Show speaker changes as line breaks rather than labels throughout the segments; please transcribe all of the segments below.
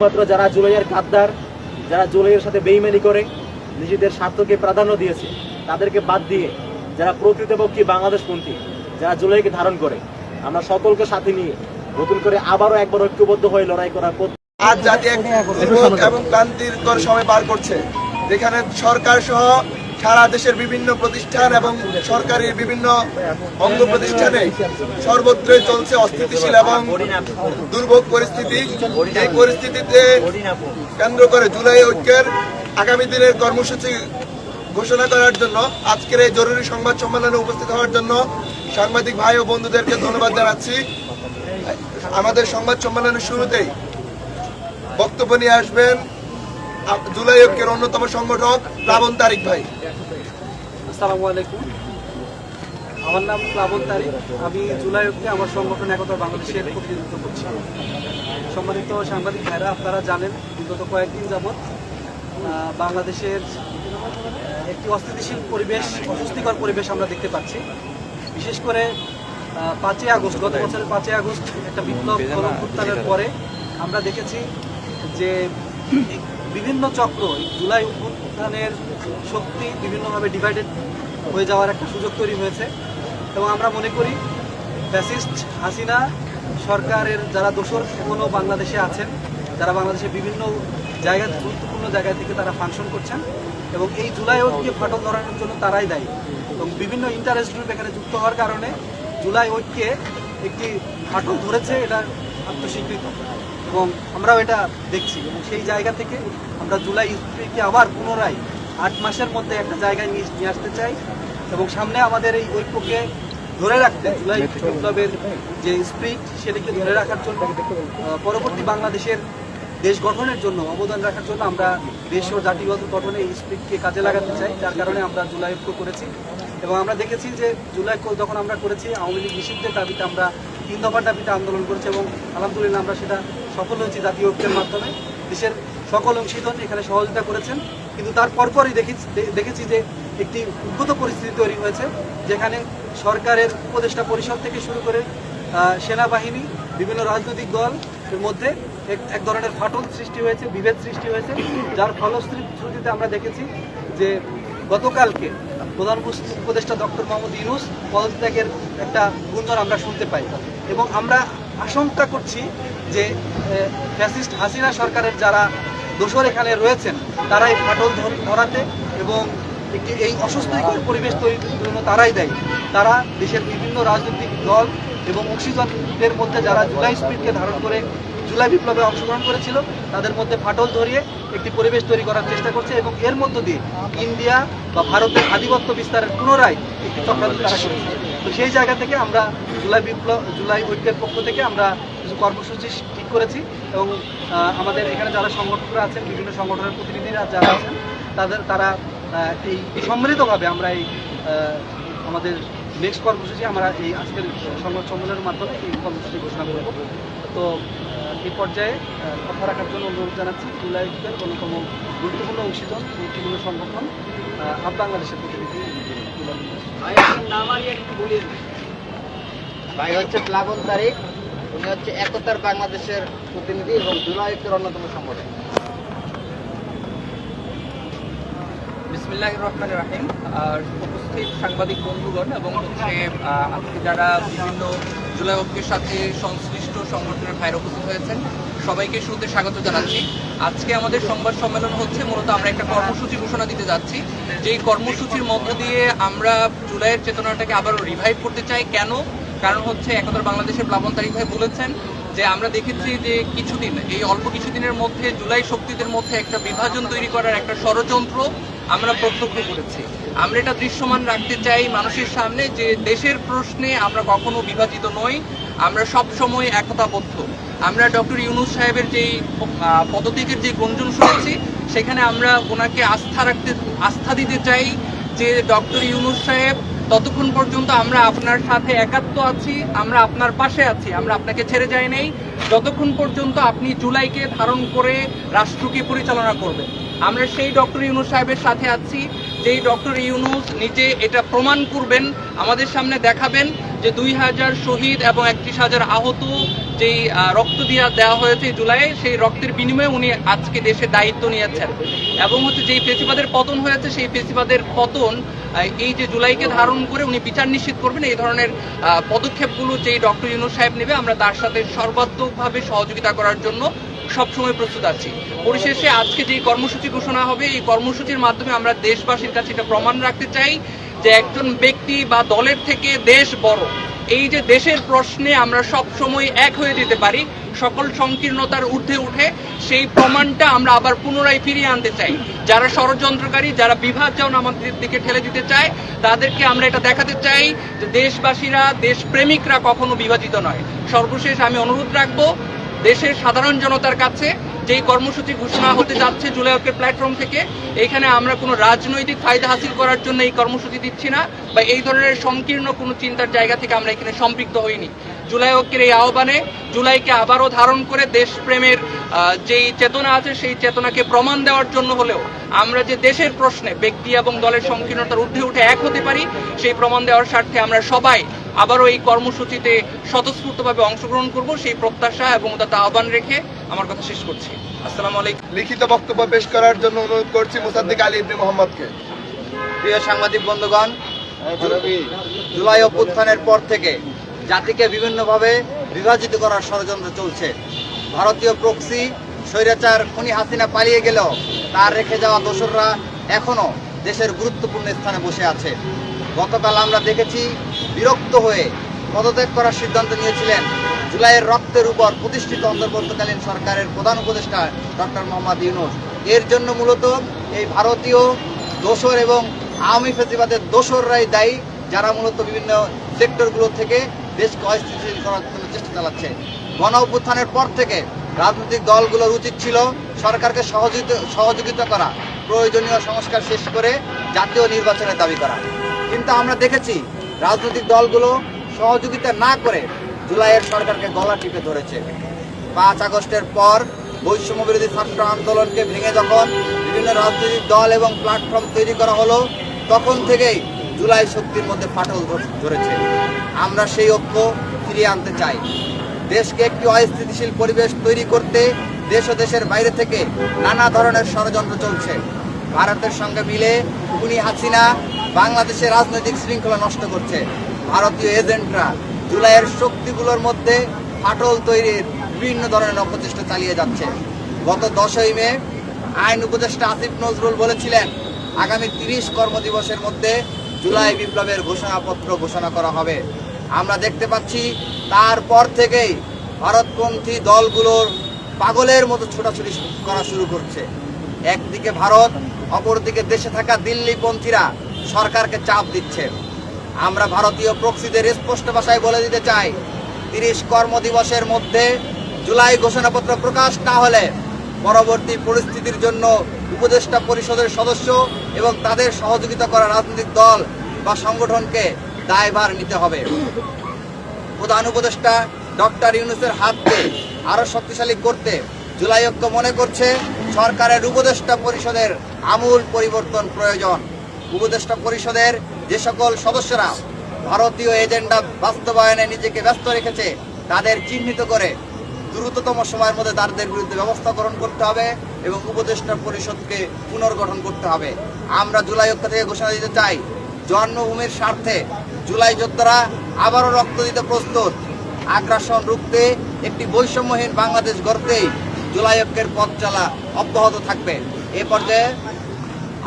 মাত্র যারা জুলাইয়ের কাদ্দার যারা জুলাইয়ের সাথে বেইমানি করে নিজেদের স্বার্থকে প্রাধান্য দিয়েছে তাদেরকে বাদ দিয়ে যারা প্রকৃতপক্ষী বাংলাদেশপন্থী যারা জুলাইকে ধারণ করে আমরা সকলকে সাথে নিয়ে নতুন করে আবারও একবার ঐক্যবদ্ধ হয়ে লড়াই করার
আজ জাতি এক এবং ক্লান্তিকর সময় পার করছে। যেখানে সরকার সহ সারা দেশের বিভিন্ন প্রতিষ্ঠান এবং সরকারি বিভিন্ন অঙ্গ প্রতিষ্ঠানে সর্বত্রই চলছে অস্থিতিশীল এবং দুর্ভোগ পরিস্থিতি। এই পরিস্থিতিতে কেন্দ্র করে জুলাই ঐক্যের আগামী দিনের কর্মসূচি ঘোষণা করার জন্য, আজকের এই জরুরি সংবাদ সম্মেলনে উপস্থিত হওয়ার জন্য সাংবাদিক ভাই ও বন্ধুদেরকে ধন্যবাদ জানাচ্ছি। আমাদের সংবাদ সম্মেলনের শুরুতেই বক্তব্য নিয়ে আসবেন জুলাই ঐক্যের অন্যতম সংগঠক প্লাবন তারিক ভাই।
আসসালামু আলাইকুম। আমার নাম প্লাবন তারিক। আমি জুলাই অব্দে আমার সংগঠন একতা বাংলাদেশের প্রতিনিধিত্ব করছি। সম্মানিত সাংবাদিক ভাইরা আপনারা জানেন বিগত কয়েকদিন যাবৎ বাংলাদেশের একটি অস্থিতিশীল পরিবেশ অস্বস্তিকর পরিবেশ আমরা দেখতে পাচ্ছি। বিশেষ করে পাঁচই আগস্ট গত বছরের পাঁচই আগস্ট একটা বিপ্লব গণঅভ্যুত্থানের পরে আমরা দেখেছি যে বিভিন্ন চক্র জুলাই অভ্যুত্থানের শক্তি বিভিন্নভাবে ডিভাইডেড হয়ে যাওয়ার একটা সুযোগ তৈরি হয়েছে এবং আমরা মনে করি ফ্যাসিস্ট হাসিনা সরকারের যারা দোসর এখনও বাংলাদেশে আছেন যারা বাংলাদেশের বিভিন্ন জায়গা গুরুত্বপূর্ণ জায়গা থেকে তারা ফাংশন করছেন এবং এই জুলাই ঐক্যে ফাটল ধরানোর জন্য তারাই দায়ী। এবং বিভিন্ন ইন্টারেস্ট গ্রুপ এখানে যুক্ত হওয়ার কারণে জুলাই ঐক্যে একটি ফাটল ধরেছে, এটা আত্মস্বীকৃত। এবং আমরাও এটা দেখছি। এবং সেই জায়গা থেকে আমরা জুলাই স্প্রিটকে আবার পুনরায় আট মাসের মধ্যে একটা জায়গায় নিয়ে আসতে চাই। এবং সামনে আমাদের এই ঐক্যকে ধরে রাখতে জুলাই বিপ্লবের যে স্প্রিট সেটাকে ধরে রাখার জন্য পরবর্তী বাংলাদেশের দেশ গঠনের জন্য অবদান রাখার জন্য আমরা দেশ ও জাতিগত গঠনে এই স্প্রিটকে কাজে লাগাতে চাই। যার কারণে আমরা জুলাই ঐক্য করেছি। এবং আমরা দেখেছি যে জুলাই যখন আমরা করেছি, আওয়ামী লীগ নিষিদ্ধের দাবিতে আমরা তিন দফার দাবিতে আন্দোলন করেছি এবং আলহামদুলিল্লাহ আমরা সেটা সফল হয়েছি জাতীয় ঐক্যের মাধ্যমে। দেশের সকল অংশীদার এখানে সহযোগিতা করেছেন। কিন্তু তার পরপরই দেখেছি দেখেছি যে একটি উদ্ভূত পরিস্থিতি তৈরি হয়েছে, যেখানে সরকারের উপদেষ্টা পরিষদ থেকে শুরু করে সেনাবাহিনী, বিভিন্ন রাজনৈতিক দল মধ্যে এক- এক ধরনের ফাটল সৃষ্টি হয়েছে, বিভেদ সৃষ্টি হয়েছে, যার ফলশ্রুতিতে আমরা দেখেছি যে গতকালকে প্রধান উপদেষ্টা ডক্টর মোহাম্মদ ইউনুস পদত্যাগের একটা গুঞ্জন আমরা শুনতে পাই। এবং আমরা আশঙ্কা করছি যে ফ্যাসিস্ট হাসিনা সরকারের যারা দোষর এখানে রয়েছেন তারা এই ফাটল ধর- ধরাতে এবং একটি, এই অস্বস্তিকর পরিবেশ তৈরির জন্য তারাই দেয়। তারা দেশের বিভিন্ন রাজনৈতিক দল এবং অংশীজনদের মধ্যে যারা জুলাই স্পিডকে ধারণ করে জুলাই বিপ্লবে অংশগ্রহণ করেছিল, তাদের মধ্যে ফাটল ধরিয়ে একটি পরিবেশ তৈরি করার চেষ্টা করছে এবং এর মধ্য দিয়ে ইন্ডিয়া বা ভারতের আধিপত্য বিস্তারের পুনরায় একটি চক্রান্ত তারা করেছে। তো সেই জায়গা থেকে আমরা জুলাই বিপ্লব, জুলাই ঐক্যের পক্ষ থেকে আমরা কিছু কর্মসূচি ঠিক করেছি এবং আমাদের এখানে যারা সংগঠকরা আছেন, বিভিন্ন সংগঠনের প্রতিনিধিরা যারা আছেন, তাদের, তারা এই সম্মিলিতভাবে আমরা এই আমাদের নেক্সট কর্মসূচি আমরা এই আজকের সংবাদ সম্মেলনের মাধ্যমে এই কর্মসূচি ঘোষণা করব। তো এই পর্যায়ে কথা রাখার জন্য অনুরোধ জানাচ্ছি জুলাই ঐক্যের অন্যতম গুরুত্বপূর্ণ অংশীজন গুরুত্বপূর্ণ সংগঠন আপ বাংলাদেশের প্রতিনিধি
ভাই হচ্ছে প্লাবন তারিক উনি হচ্ছে একতার বাংলাদেশের প্রতিনিধি এবং জুলাই ঐক্যের অন্যতম সংগঠন
বিসমিল্লাহ রহমান রাহিম। আর উপস্থিত সাংবাদিক বন্ধুগণ এবং হচ্ছে আজকে যারা বিভিন্ন জুলাই ঐক্যের সাথে সংশ্লিষ্ট সংগঠনের ভাইরা উপস্থিত হয়েছেন। সবাইকে শুরুতে স্বাগত জানাচ্ছি। আজকে আমাদের সংবাদ সম্মেলন হচ্ছে, মূলত আমরা একটা কর্মসূচি ঘোষণা দিতে যাচ্ছি। যেই কর্মসূচির মধ্য দিয়ে আমরা জুলাইয়ের চেতনাটাকে আবার রিভাইভ করতে চাই। কেন? কারণ হচ্ছে একতার বাংলাদেশের প্লাবন তারিখ ভাই বলেছেন যে, আমরা দেখেছি যে কিছুদিন, এই অল্প কিছুদিনের মধ্যে, জুলাই শক্তিদের মধ্যে একটা বিভাজন তৈরি করার একটা ষড়যন্ত্র আমরা প্রত্যক্ষ করেছি। আমরা এটা দৃশ্যমান রাখতে চাই মানুষের সামনে যে, দেশের প্রশ্নে আমরা কখনো বিভাজিত নই। আমরা সব সময় একতাবদ্ধ। আমরা ডক্টর ইউনুস সাহেবের যেই পদত্যাগের যে গুঞ্জন শুনেছি, সেখানে আমরা ওনাকে আস্থা রাখতে, আস্থা দিতে চাই যে ডক্টর ইউনুস সাহেব, ততক্ষণ পর্যন্ত আমরা আপনার সাথে একাত্ম আছি, আমরা আপনার পাশে আছি, আমরা আপনাকে ছেড়ে যাই নাই। যতক্ষণ পর্যন্ত আপনি জুলাইকে ধারণ করে রাষ্ট্রকে পরিচালনা করবেন। আমরা সেই ডক্টর ইউনুস সাহেবের সাথে আছি, যেই ডক্টর ইউনুস নিজে এটা প্রমাণ করবেন, আমাদের সামনে দেখাবেন যে দুই হাজার শহীদ এবং একত্রিশ হাজার আহত যেই রক্ত দিয়া দেওয়া হয়েছে এই জুলাইয়ে, সেই রক্তের বিনিময়ে উনি আজকে দেশে দায়িত্ব নিয়েছেন। এবং হচ্ছে যেই ফেসিবাদের পতন হয়েছে, সেই ফেসিবাদের পতন এই যে জুলাইকে ধারণ করে উনি বিচার নিশ্চিত করবেন, এই ধরনের পদক্ষেপগুলো যেই ডক্টর ইউনুস সাহেব নেবে, আমরা তার সাথে সর্বাত্মকভাবে সহযোগিতা করার জন্য সবসময় প্রস্তুত আছি। পরিশেষে আজকে যে কর্মসূচি ঘোষণা হবে, এই কর্মসূচির মাধ্যমে আমরা দেশবাসীর কাছে এটা প্রমাণ রাখতে চাই যে একজন ব্যক্তি বা দলের থেকে দেশ বড়। এই যে দেশের প্রশ্নে আমরা সব সময় এক হয়ে যেতে পারি, সকল সংকীর্ণতার ঊর্ধ্বে উঠে সেই প্রমাণটা আমরা আবার পুনরায় ফিরিয়ে আনতে চাই। যারা ষড়যন্ত্রকারী, যারা বিভাজন আমাদের দিকে ঠেলে দিতে চায়, তাদেরকে আমরা এটা দেখাতে চাই যে দেশবাসীরা, দেশপ্রেমিকরা কখনো বিভাজিত নয়। সর্বশেষ আমি অনুরোধ রাখব দেশের সাধারণ জনতার কাছে যেই কর্মসূচি ঘোষণা হতে যাচ্ছে জুলাই জুলাইকের প্ল্যাটফর্ম থেকে এখানে আমরা কোনো রাজনৈতিক ফায়দা হাসিল করার জন্য এই কর্মসূচি দিচ্ছি না বা এই ধরনের সংকীর্ণ কোনো চিন্তার জায়গা থেকে আমরা এখানে সম্পৃক্ত হইনি। জুলাই ঐক্যের এই আহ্বানে জুলাইকে আবারও ধারণ করে দেশপ্রেমের যেই চেতনা আছে সেই চেতনাকে প্রমাণ দেওয়ার জন্য হলেও আমরা যে দেশের প্রশ্নে ব্যক্তি এবং দলের সংকীর্ণতার ঊর্ধ্বে উঠে এক হতে পারি, সেই প্রমাণ দেওয়ার স্বার্থে আমরা সবাই আবারও এই কর্মসূচিতে স্বতঃস্ফূর্তভাবে অংশগ্রহণ করব সেই প্রত্যাশা এবং তাতে আহ্বান রেখে আমার কথা শেষ করছি। আসসালামু আলাইকুম।
লিখিত বক্তব্য পেশ করার জন্য অনুরোধ করছি মুসাদ্দিক আলী ইবনে মোহাম্মদকে।
প্রিয় সাংবাদিক বন্ধুগণ জুলাই অভ্যুত্থানের পর থেকে জাতিকে বিভিন্নভাবে বিভাজিত করার ষড়যন্ত্র চলছে। ভারতীয় প্রক্সি স্বৈরাচার খুনি হাসিনা পালিয়ে গেলেও তার রেখে যাওয়া দোসররা এখনও দেশের গুরুত্বপূর্ণ স্থানে বসে আছে। গতকাল আমরা দেখেছি বিরক্ত হয়ে পদত্যাগ করার সিদ্ধান্ত নিয়েছিলেন। জুলাইয়ের রক্তের উপর প্রতিষ্ঠিত অন্তর্বর্তীকালীন সরকারের প্রধান উপদেষ্টা ডক্টর মোহাম্মদ ইউনুস। এর জন্য মূলত এই ভারতীয় দোসর এবং আওয়ামী ফেসিবাদের দোসররাই দায়ী, যারা মূলত বিভিন্ন সেক্টরগুলো থেকে দেশকে অস্থিতিশীল করার জন্য চেষ্টা চালাচ্ছে। গণ অভ্যুত্থানের পর থেকে রাজনৈতিক দলগুলোর উচিত ছিল সরকারকে সহযোগিতা করা, প্রয়োজনীয় সংস্কার শেষ করে জাতীয় নির্বাচনের দাবি করা। কিন্তু আমরা দেখেছি রাজনৈতিক দলগুলো সহযোগিতা না করে জুলাইয়ের সরকারকে গলা টিপে ধরেছে। পাঁচ আগস্টের পর বৈষম্য বিরোধী ছাত্র আন্দোলনকে ভেঙে যখন বিভিন্ন রাজনৈতিক দল এবং প্ল্যাটফর্ম তৈরি করা হলো, তখন থেকেই জুলাই শক্তির মধ্যে ফাটল ধর- ধরেছে। আমরা সেই ঐক্য ফিরিয়ে আনতে চাই। দেশকে একটি অস্থিতিশীল পরিবেশ তৈরি করতে দেশ ও দেশের বাইরে থেকে নানা ধরনের ষড়যন্ত্র চলছে। ভারতের সঙ্গে মিলে খুনি হাসিনা বাংলাদেশের রাজনৈতিক শৃঙ্খলা নষ্ট করছে। ভারতীয় এজেন্টরা জুলাইয়ের শক্তিগুলোর মধ্যে ফাটল তৈরির বিভিন্ন ধরনের অপচেষ্টা চালিয়ে যাচ্ছে। গত দশই মে আইন উপদেষ্টা আসিফ নজরুল বলেছিলেন, আগামী তিরিশ কর্মদিবসের মধ্যে জুলাই বিপ্লবের ঘোষণাপত্র ঘোষণা করা হবে। আমরা দেখতে পাচ্ছি, তারপর থেকেই ভারতপন্থী দলগুলোর পাগলের মতো ছোটাছুটি করা শুরু করছে। একদিকে ভারত, অপরদিকে দেশে থাকা দিল্লিপন্থীরা সরকারকে চাপ দিচ্ছে। আমরা ভারতীয় প্রক্সিদের স্পষ্ট ভাষায় বলে দিতে চাই, তিরিশ কর্মদিবসের মধ্যে জুলাই ঘোষণাপত্র প্রকাশ না হলে পরবর্তী পরিস্থিতির জন্য উপদেষ্টা পরিষদের সদস্য এবং তাদের সহযোগিতা করা রাজনৈতিক দল বা সংগঠনকে দায়ভার নিতে হবে। প্রধান উপদেষ্টা ডক্টর ইউনুসের হাতকে আরও শক্তিশালী করতে জুলাই ঐক্য মনে করছে সরকারের উপদেষ্টা পরিষদের আমূল পরিবর্তন প্রয়োজন। উপদেষ্টা পরিষদের যে সকল সদস্যরা ভারতীয় এজেন্ডা বাস্তবায়নে নিজেকে ব্যস্ত রেখেছে, তাদের চিহ্নিত করে দ্রুততম সময়ের মধ্যে তাদের বিরুদ্ধে ব্যবস্থা গ্রহণ করতে হবে এবং উপদেষ্টা পরিষদকে পুনর্গঠন করতে হবে। আমরা জুলাই ঐক্য থেকে ঘোষণা দিতে চাই জন্মভূমির স্বার্থে জুলাই যোদ্ধারা আবারও রক্ত দিতে প্রস্তুত। আগ্রাসন রুখতে একটি বৈষম্যহীন বাংলাদেশ গড়তেই জুলাই ঐক্যের পথ চলা অব্যাহত থাকবে। এ পর্যায়ে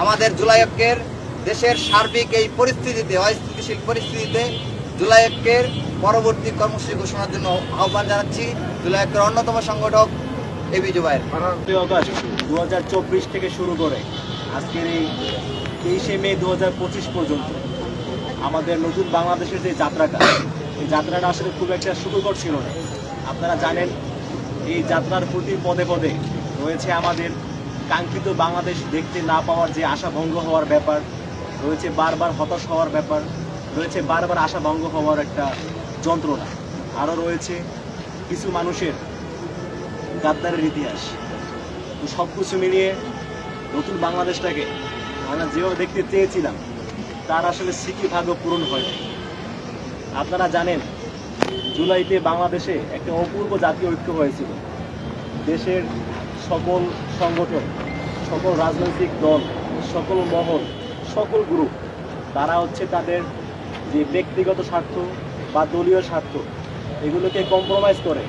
আমাদের জুলাই ঐক্যের দেশের সার্বিক এই পরিস্থিতিতে, অস্থিতিশীল পরিস্থিতিতে জুলাই ঐক্যের পরবর্তী কর্মসূচি ঘোষণার জন্য আহ্বান জানাচ্ছি। জুলাই ঐক্যের অন্যতম সংগঠক এবি জুবাইর
দুই দু থেকে শুরু করে আজকের এই তেইশে মে দু হাজার পঁচিশ পর্যন্ত আমাদের নতুন বাংলাদেশের যে যাত্রাটা, এই যাত্রাটা আসলে খুব একটা সুখকর ছিল না। আপনারা জানেন, এই যাত্রার প্রতি পদে পদে রয়েছে আমাদের কাঙ্ক্ষিত বাংলাদেশ দেখতে না পাওয়ার যে আশা ভঙ্গ হওয়ার ব্যাপার রয়েছে বারবার হতাশ হওয়ার ব্যাপার, রয়েছে বারবার আশা ভঙ্গ হওয়ার একটা যন্ত্রণা। আরও রয়েছে কিছু মানুষের গাদ্দারের ইতিহাস। তো সব কিছু মিলিয়ে নতুন বাংলাদেশটাকে আমরা যেভাবে দেখতে চেয়েছিলাম, তার আসলে সিকি ভাগ্য পূরণ হয়নি আপনারা জানেন, জুলাইতে বাংলাদেশে একটা অপূর্ব জাতীয় ঐক্য হয়েছিল। দেশের সকল সংগঠন, সকল রাজনৈতিক দল, সকল মহল সকল গ্রুপ তারা হচ্ছে তাদের যে ব্যক্তিগত স্বার্থ বা দলীয় স্বার্থ, এগুলোকে কম্প্রোমাইজ করে।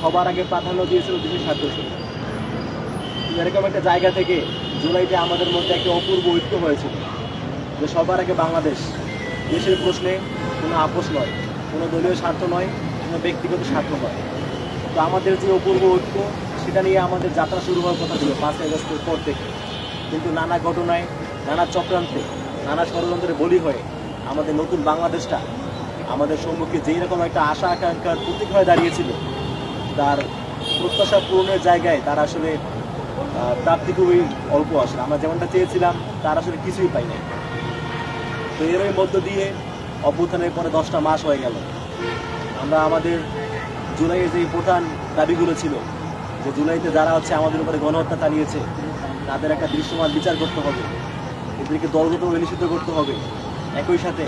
সবার আগে প্রাধান্য দিয়েছিল দেশের স্বার্থ এরকম একটা জায়গা থেকে জুলাইতে আমাদের মধ্যে একটা অপূর্ব ঐক্য হয়েছিল যে সবার আগে বাংলাদেশ, দেশের প্রশ্নে কোনো আপোষ নয়, কোনো দলীয় স্বার্থ নয়, কোনো ব্যক্তিগত স্বার্থ নয়। তো আমাদের যে অপূর্ব ঐক্য, সেটা নিয়ে আমাদের যাত্রা শুরু হওয়ার কথা ছিল পাঁচ আগস্টের পর থেকে। কিন্তু নানা ঘটনায় নানা চক্রান্তে, নানা ষড়যন্ত্রের বলি হয়ে আমাদের নতুন বাংলাদেশটা আমাদের সম্মুখে যেই রকম একটা আশা আকাঙ্ক্ষার প্রতীক হয়ে দাঁড়িয়েছিল, তার প্রত্যাশা পূরণের জায়গায় তার আসলে প্রাপ্তি খুবই অল্প আসলে। আমরা যেমনটা চেয়েছিলাম, তার আসলে কিছুই পাই নাই তো এরই মধ্য দিয়ে অভ্যুত্থানের পরে দশটা মাস হয়ে গেল। আমরা আমাদের জুলাইয়ের যে প্রধান দাবিগুলো ছিল, যে জুলাইতে যারা হচ্ছে আমাদের উপরে গণহত্যা চালিয়েছে, তাদের একটা দৃশ্যমান বিচার করতে হবে। এদেরকে দলগতভাবে নিষিদ্ধ করতে হবে। একই সাথে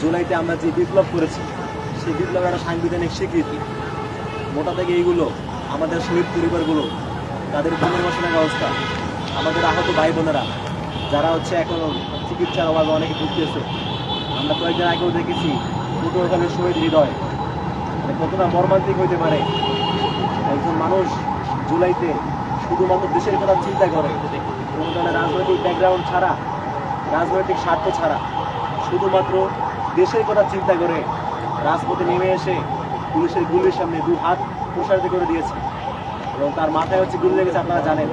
জুলাইতে আমরা যে বিপ্লব করেছি, সেই বিপ্লবের একটা সাংবিধানিক স্বীকৃতি। মোটা থেকে এইগুলো আমাদের শহীদ পরিবারগুলো, তাদের পুনর্বাসনের ব্যবস্থা, আমাদের আহত ভাই বোনেরা যারা হচ্ছে এখন চিকিৎসার অভাবে অনেকে ভুগতেছে। আমরা কয়েকদিন আগেও দেখেছি পটুয়াখালীর শহীদ হৃদয় মানে কতটা মর্মান্তিক হইতে পারে। একজন মানুষ জুলাইতে শুধুমাত্র দেশের কথা চিন্তা করে, কোনো ধরনের রাজনৈতিক ব্যাকগ্রাউন্ড ছাড়া রাজনৈতিক স্বার্থ ছাড়া। শুধুমাত্র দেশের কথা চিন্তা করে রাজপথে নেমে এসে পুলিশের গুলির সামনে দু হাত প্রসারিত করে দিয়েছে। এবং তার মাথায় হচ্ছে গুলি লেগেছে আপনারা জানেন।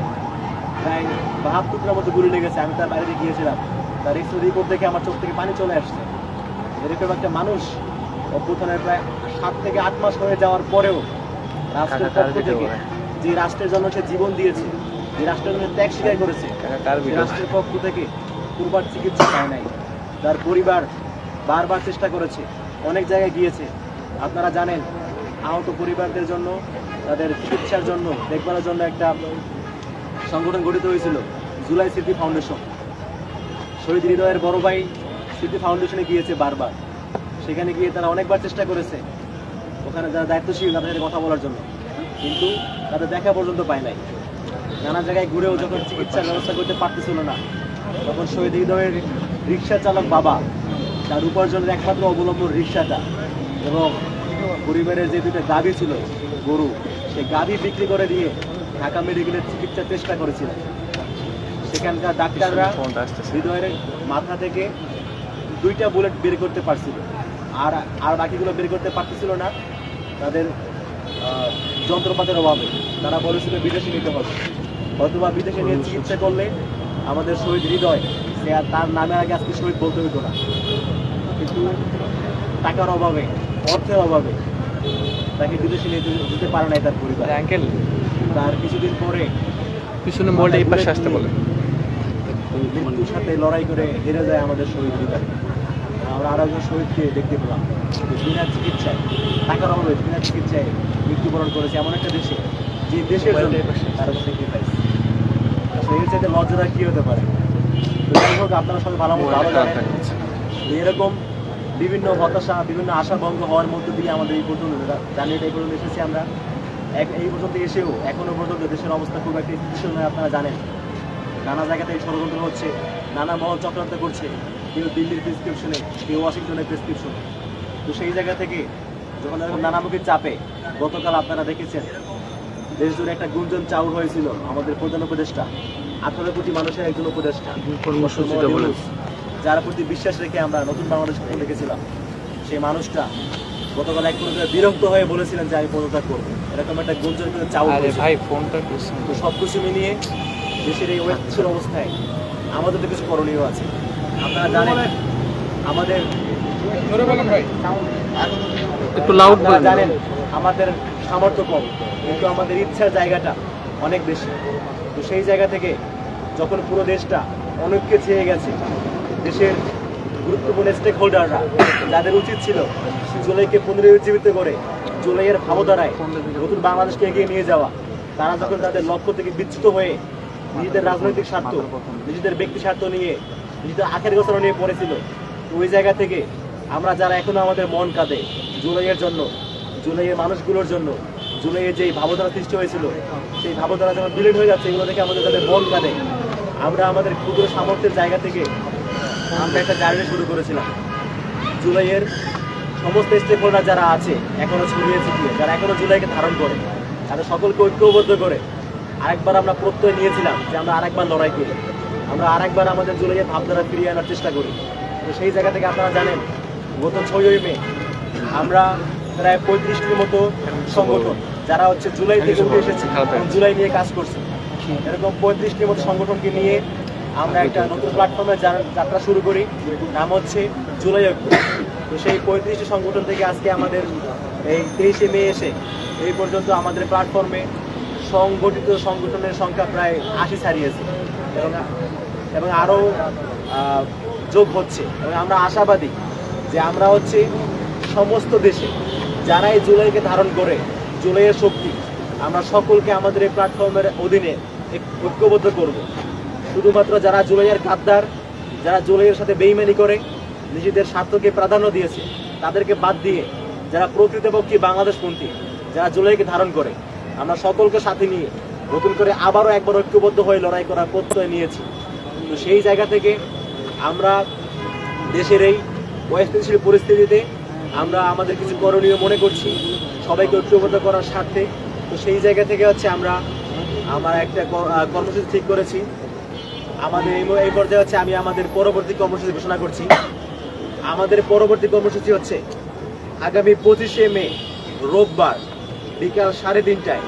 প্রায় হাত টুকরার মতো গুলি লেগেছে। আমি তার বাইরে গিয়েছিলাম। তার এক্স রিপোর্ট দেখে আমার চোখ থেকে পানি চলে আসছে। এরকম একটা মানুষ অভ্যুত্থানের প্রায় সাত থেকে আট মাস হয়ে যাওয়ার পরেও রাষ্ট্রের পক্ষ থেকে যে রাষ্ট্রের জন্য সে জীবন দিয়েছে যে রাষ্ট্রের জন্য ত্যাগ স্বীকার করেছে রাষ্ট্রের পক্ষ থেকে পূর্বার চিকিৎসা পায় নাই। তার পরিবার বারবার চেষ্টা করেছে, অনেক জায়গায় গিয়েছে। আপনারা জানেন, আহত পরিবারদের জন্য, তাদের চিকিৎসার জন্য, দেখভালের জন্য একটা সংগঠন গঠিত হয়েছিল, জুলাই স্মৃতি ফাউন্ডেশন। শহীদ হৃদয়ের বড় ভাই স্মৃতি ফাউন্ডেশনে গিয়েছে বারবার। সেখানে গিয়ে তারা অনেকবার চেষ্টা করেছে, ওখানে যারা দায়িত্বশীল, তাদের সাথে কথা বলার জন্য। কিন্তু তাদের দেখা পর্যন্ত পায় নাই। নানা জায়গায় ঘুরেও যখন চিকিৎসার ব্যবস্থা করতে পারতেছিল না তখন শহীদ হৃদয়ের রিক্সা চালক বাবা তার উপার্জনের একমাত্র অবলম্বন রিক্সাটা এবং পরিবারের যে দুটো গাভী ছিল গরু সেই গাভী বিক্রি করে দিয়ে ঢাকা মেডিকেলের চিকিৎসার চেষ্টা করেছিলেন সেখানকার ডাক্তাররা হৃদয়ের মাথা থেকে দুইটা বুলেট বের করতে পারছিল। আর আর বাকিগুলো বের করতে পারতেছিল না। তাদের যন্ত্রপাতির অভাবে। তারা বলেছিল বিদেশে নিতে হবে। অথবা বিদেশে নিয়ে চিকিৎসা করলে আমাদের শহীদ হৃদয় সে আর তার নামের আগে আজকে শহীদ বলতে হতো না। কিন্তু টাকার অভাবে অর্থের অভাবে তাকে বিদেশে নিয়ে যেতে- পারে নাই তার পরিবার।
আঙ্কেল?
তার কিছুদিন পরে
পিছনে মোড়টা এই পাশে আসতে বলে।
মৃত্যুর সাথে লড়াই করে হেরে যায় আমাদের শহীদ হৃদয়। আমরা আরও একজন শহীদকে দেখতে পেলাম। বিনা চিকিৎসায় টাকার অভাবে বিনা চিকিৎসায় মৃত্যুবরণ করেছে এমন একটা দেশে যে দেশের জন্য তারা স্যাক্রিফাইস এর চাইতে লজ্জাটা কি হতে পারে? আপনারা সবাই ভালো মতো ভালো জানেন। এরকম বিভিন্ন হতাশা, বিভিন্ন আশা ভঙ্গ হওয়ার মধ্য দিয়ে আমাদের এই পর্যন্ত জানিয়ে এই পর্যন্ত এসেছি আমরা। এক এই পর্যন্ত এসেও, এখনও পর্যন্ত দেশের অবস্থা খুব একটা স্থিতিশীল নয়, আপনারা জানেন। নানা জায়গা থেকে ষড়যন্ত্র হচ্ছে, নানা মহল চক্রান্ত করছে, কেউ দিল্লির প্রেসক্রিপশনে কেউ ওয়াশিংটনের প্রেসক্রিপশনে তো সেই জায়গা থেকে যখন এরকম চাপে গতকাল আপনারা দেখেছেন দেশ জুড়ে একটা গুঞ্জন চাউর হয়েছিল আমাদের প্রধান উপদেষ্টা। আঠারো কোটি মানুষের একজন উপদেষ্টা। যার প্রতি বিশ্বাস রেখে আমরা নতুন বাংলাদেশ দেখেছিলাম। সেই মানুষটা গতকাল এক পর্যায়ে বিরক্ত হয়ে বলেছিলেন যে আমি পদত্যাগ করব। এরকম একটা গুঞ্জন কিন্তু হয়েছিল।
ভাই ফোনটা
তো সব কিছু মিলিয়ে দেশের এই ঐতিহ্যের অবস্থায় আমাদের তো কিছু করণীয় আছে। আপনারা জানেন আমাদের
একটু লাউড
জানেন আমাদের সামর্থ্য কম। কিন্তু আমাদের ইচ্ছার জায়গাটা অনেক বেশি, তো সেই জায়গা থেকে যখন পুরো দেশটা অনেককে চেয়ে গেছে, দেশের গুরুত্বপূর্ণ স্টেক হোল্ডাররা যাদের উচিত ছিল জুলাইকে পুনরুজ্জীবিত করে, জুলাইয়ের ভাবধারায় নতুন বাংলাদেশকে এগিয়ে নিয়ে যাওয়া, তারা যখন তাদের লক্ষ্য থেকে বিচ্যুত হয়ে নিজেদের রাজনৈতিক স্বার্থ, নিজেদের ব্যক্তি স্বার্থ নিয়ে, নিজেদের আখের গোছানো নিয়ে পড়েছিল, তো ওই জায়গা থেকে আমরা যারা এখনও আমাদের মন কাঁদে, জুলাইয়ের জন্য, জুলাইয়ের মানুষগুলোর জন্য জুলাইয়ের যেই ভাবধারা সৃষ্টি হয়েছিল, সেই ভাবধারা যখন বিলীন হয়ে যাচ্ছে, এগুলো দেখে আমাদের তাদের মন কাঁদে। আমরা আমাদের ক্ষুদ্র সামর্থ্যের জায়গা থেকে আমরা একটা জার্নি শুরু করেছিলাম। জুলাইয়ের সমস্ত স্টেক হোল্ডার যারা আছে, এখনও ছড়িয়ে ছিটিয়ে, যারা এখনও জুলাইকে ধারণ করে, তাদের সকলকে ঐক্যবদ্ধ করে আরেকবার আমরা প্রত্যয় নিয়েছিলাম যে আমরা আরেকবার লড়াই করি। আমরা আরেকবার আমাদের জুলাইয়ের ভাবধারা ফিরিয়ে আনার চেষ্টা করি। তো সেই জায়গা থেকে আপনারা জানেন, গত ছয়ই মে আমরা প্রায় পঁয়ত্রিশটির মতো সংগঠন যারা হচ্ছে জুলাই থেকে উঠে এসেছে জুলাই নিয়ে কাজ করছে। এরকম পঁয়ত্রিশটির মতো সংগঠনকে নিয়ে আমরা একটা নতুন প্ল্যাটফর্মে যাত্রা শুরু করি। নাম হচ্ছে জুলাই ঐক্য তো সেই পঁয়ত্রিশটি সংগঠন থেকে আজকে আমাদের এই তেইশে মে এসে এই পর্যন্ত আমাদের প্ল্যাটফর্মে সংগঠিত সংগঠনের সংখ্যা প্রায় আশি ছাড়িয়েছে। এবং এবং আরও যোগ হচ্ছে। এবং আমরা আশাবাদী যে আমরা হচ্ছে সমস্ত দেশে যারা এই জুলাইকে ধারণ করে জুলাইয়ের শক্তি। আমরা সকলকে আমাদের এই প্ল্যাটফর্মের অধীনে ঐক্যবদ্ধ করব। শুধুমাত্র যারা জুলাইয়ের গাদ্দার, যারা জুলাইয়ের সাথে বেইমানি করে, নিজেদের স্বার্থকে প্রাধান্য দিয়েছে, তাদেরকে বাদ দিয়ে যারা প্রকৃতপক্ষে বাংলাদেশপন্থী, যারা জুলাইকে ধারণ করে, আমরা সকলকে সাথে নিয়ে নতুন করে আবারও একবার ঐক্যবদ্ধ হয়ে লড়াই করার প্রত্যয় নিয়েছি। তো সেই জায়গা থেকে আমরা দেশের এই অস্থিতিশীল পরিস্থিতিতে আমরা আমাদের কিছু করণীয় মনে করছি। সবাইকে ঐক্যবদ্ধ করার স্বার্থে। তো সেই জায়গা থেকে হচ্ছে আমরা আমার একটা কর্মসূচি ঠিক করেছি। আমাদের এই পর্যায়ে হচ্ছে আমি আমাদের পরবর্তী কর্মসূচি ঘোষণা করছি। আমাদের পরবর্তী কর্মসূচি হচ্ছে আগামী পঁচিশে মে, রোববার বিকাল সাড়ে তিনটায়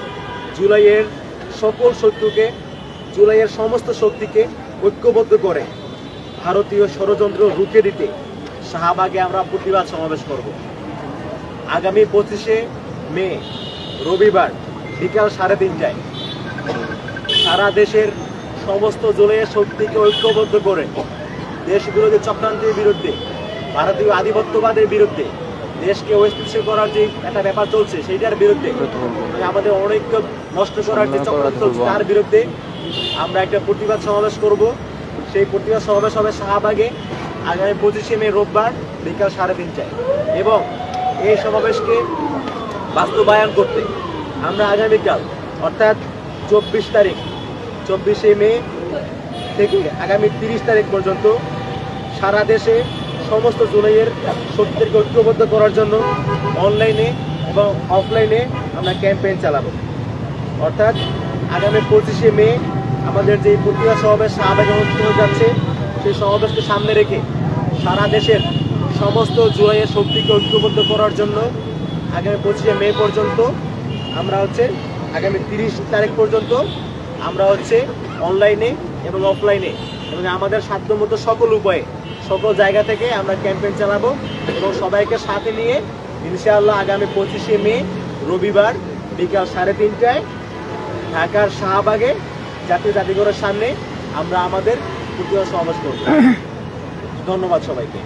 জুলাইয়ের সকল শত্রুকে, জুলাইয়ের সমস্ত শক্তিকে ঐক্যবদ্ধ করে ভারতীয় ষড়যন্ত্র রুখে দিতে শাহবাগে আমরা প্রতিবাদ সমাবেশ করব। আগামী পঁচিশে মে রবিবার বিকাল সাড়ে তিনটায়। সারা দেশের সমস্ত জুলাইয়ের শক্তিকে ঐক্যবদ্ধ করে দেশ বিরোধী চক্রান্তের বিরুদ্ধে ভারতীয় আধিপত্যবাদের বিরুদ্ধে দেশকে অস্থিতিশীল করার যে একটা ব্যাপার চলছে সেইটার বিরুদ্ধে মানে আমাদের অনৈক্য নষ্ট করার যে চক্রান্ত চলছে তার বিরুদ্ধে আমরা একটা প্রতিবাদ সমাবেশ করব। সেই প্রতিবাদ সমাবেশ হবে শাহবাগে। আগামী পঁচিশে মে রোববার বিকাল সাড়ে তিনটায়। এবং এই সমাবেশকে বাস্তবায়ন করতে আমরা আগামীকাল, অর্থাৎ চব্বিশ তারিখ, চব্বিশে মে থেকে আগামী তিরিশ তারিখ পর্যন্ত সারা দেশে সমস্ত জুলাইয়ের শক্তিকে ঐক্যবদ্ধ করার জন্য অনলাইনে এবং অফলাইনে আমরা ক্যাম্পেইন চালাবো। অর্থাৎ আগামী পঁচিশে মে আমাদের যে প্রতিভা সমাবেশ শাহবাগে অনুষ্ঠিত যাচ্ছে, সেই সমাবেশকে সামনে রেখে সারা দেশের সমস্ত জুলাইয়ের শক্তিকে ঐক্যবদ্ধ করার জন্য আগামী পঁচিশে মে পর্যন্ত আমরা হচ্ছে আগামী তিরিশ তারিখ পর্যন্ত আমরা হচ্ছে অনলাইনে এবং অফলাইনে এবং আমাদের সাধ্যমতো সকল উপায়ে, সকল জায়গা থেকে আমরা ক্যাম্পেইন চালাবো এবং সবাইকে সাথে নিয়ে ইনশাআল্লাহ আগামী পঁচিশে মে রবিবার বিকাল সাড়ে তিনটায় ঢাকার শাহবাগে জাতীয় জাতিঘরের সামনে আমরা আমাদের প্রতিবাদ সমাবেশ করব। ধন্যবাদ সবাইকে।